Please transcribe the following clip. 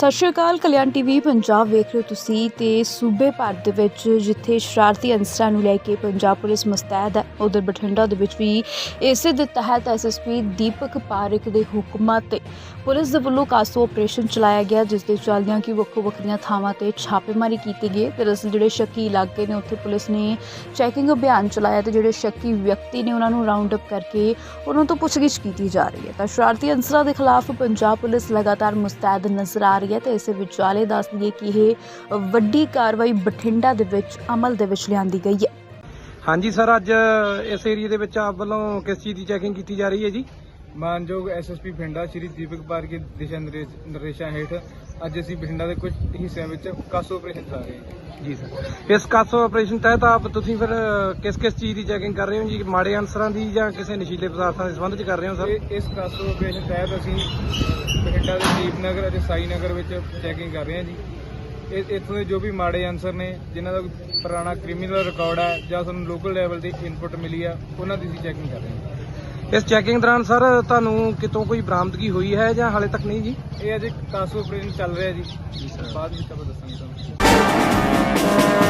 ਸਤਿ ਸ਼੍ਰੀ ਅਕਾਲ, ਕਲਿਆਣ ਟੀਵੀ ਪੰਜਾਬ ਵੇਖ ਰਹੇ ਹੋ ਤੁਸੀਂ ਤੇ ਸੂਬੇ ਭਰ ਦੇ ਵਿੱਚ ਜਿੱਥੇ ਸ਼ਰਾਰਤੀ ਅੰਸਰਾਂ ਨੂੰ ਲੈ ਕੇ ਪੰਜਾਬ ਪੁਲਿਸ ਮੁਸਤੈਦ ਹੈ, ਉਧਰ ਬਠਿੰਡਾ ਦੇ ਵਿੱਚ ਵੀ ਇਸੇ ਦੇ ਤਹਿਤ ਐਸਐਸਪੀ ਦੀਪਕ ਪਾਰਿਕ ਦੇ ਹੁਕਮਾਂ ਤੇ ਪੁਲਿਸ ਦੇ ਵੱਲੋਂ ਕਾਸੋ ਆਪਰੇਸ਼ਨ ਚਲਾਇਆ ਗਿਆ, ਜਿਸ ਦੇ ਚੱਲਦਿਆਂ ਕਿ ਵੱਖੋ ਵੱਖਰੀਆਂ ਥਾਵਾਂ ਤੇ ਛਾਪੇਮਾਰੀ ਕੀਤੀ ਗਈ। ਦਰਅਸਲ ਜਿਹੜੇ ਸ਼ੱਕੀ ਇਲਾਕੇ ਨੇ, ਉੱਥੇ ਪੁਲਿਸ ਨੇ ਚੈਕਿੰਗ ਅਭਿਆਨ ਚਲਾਇਆ ਤੇ ਜਿਹੜੇ ਸ਼ੱਕੀ ਵਿਅਕਤੀ ਨੇ, ਉਹਨਾਂ ਨੂੰ ਰਾਉਂਡ ਅਪ ਕਰਕੇ ਉਹਨਾਂ ਤੋਂ ਪੁੱਛਗਿੱਛ ਕੀਤੀ ਜਾ ਰਹੀ ਹੈ। ਤਾਂ ਸ਼ਰਾਰਤੀ ਅੰਸਰਾਂ ਦੇ ਖਿਲਾਫ ਪੰਜਾਬ ਪੁਲਿਸ ਲਗਾਤਾਰ ਮੁਸਤੈਦ ਨਜ਼ਰ ਆ ਰਹੀ ਹੈ ਤੇ ਇਸੇ ਵਿਚਾਲੇ ਦੱਸ ਦਈਏ ਕਿ ਇਹ ਵੱਡੀ ਕਾਰਵਾਈ ਬਠਿੰਡਾ ਦੇ ਵਿੱਚ ਅਮਲ ਦੇ ਵਿੱਚ ਲਿਆਂਦੀ ਗਈ ਹੈ। ਹਾਂਜੀ ਸਰ ਅੱਜ ਇਸ ਏਰੀਆ ਦੇ ਵਿੱਚ ਆਪ ਵੱਲੋਂ ਕਿਸ ਚੀਜ਼ ਦੀ ਚੈਕਿੰਗ ਕੀਤੀ ਜਾ ਰਹੀ ਹੈ ਜੀ? ਮਾਨਯੋਗ ਐਸਐਸਪੀ ਬਠਿੰਡਾ ਸ਼੍ਰੀ ਦੀਪਕ ਪਾਰ ਦੇ ਦਿਸ਼ਾ ਨਿਰਦੇਸ਼- ਨਿਰਦੇਸ਼ਾਂ ਹੇਠ ਅੱਜ ਅਸੀਂ ਬਠਿੰਡਾ ਦੇ ਕੁਝ ਹਿੱਸਿਆਂ ਵਿੱਚ ਕਾਸੋ ਆਪਰੇਸ਼ਨ ਚਲਾ ਰਹੇ ਹਾਂ। ਜੀ ਸਰ। ਇਸ ਕਾਸੋ ਆਪਰੇਸ਼ਨ ਤਹਿਤ ਆਪ ਤੁਸੀਂ ਫਿਰ ਕਿਸ ਕਿਸ ਚੀਜ਼ ਦੀ ਚੈਕਿੰਗ ਕਰ ਰਹੇ ਹੋ ਜੀ? ਮਾੜੇ ਅਨਸਰਾਂ ਦੀ ਜਾਂ ਕਿਸੇ ਨਸ਼ੀਲੇ ਪਦਾਰਥਾਂ ਦੇ ਸੰਬੰਧ ਚ ਕਰ ਰਹੇ ਹੋ ਸਰ? ਇਹ ਇਸ ਕਾਸੋ ਆਪਰੇਸ਼ਨ ਤਹਿਤ ਅਸੀਂ ਬਠਿੰਡਾ ਦੇ ਦੀਪਨਗਰ ਅਤੇ ਸਾਈ ਨਗਰ ਵਿੱਚ ਚੈਕਿੰਗ ਕਰ ਰਹੇ ਹਾਂ ਜੀ। ਇਹ ਇੱਥੋਂ ਦੇ ਜੋ ਵੀ ਮਾੜੇ ਅਨਸਰ ਨੇ, ਜਿਨ੍ਹਾਂ ਦਾ ਕੋਈ ਪੁਰਾਣਾ ਕ੍ਰਿਮੀਨਲ ਰਿਕਾਰਡ ਹੈ ਜਾਂ ਸਾਨੂੰ ਲੋਕਲ ਲੈਵਲ ਦੀ ਇਨਪੁਟ ਮਿਲੀ ਆ, ਉਹਨਾਂ ਦੀ ਅਸੀਂ ਚੈਕਿੰਗ ਕਰ ਰਹੇ ਹਾਂ। ਇਸ ਚੈਕਿੰਗ ਦੌਰਾਨ ਸਰ ਤੁਹਾਨੂੰ ਕਿਤੋਂ ਕੋਈ ਬਰਾਮਦਗੀ ਹੋਈ ਹੈ ਜਾਂ ਹਾਲੇ ਤੱਕ ਨਹੀਂ ਜੀ? ਇਹ ਅਜੇ ਕਾਸੋ ਆਪਰੇਸ਼ਨ ਚੱਲ ਰਿਹਾ ਜੀ। ਬਾਅਦ ਵਿੱਚ ਆਪਾਂ ਦੱਸਾਂਗੇ ਤੁਹਾਨੂੰ।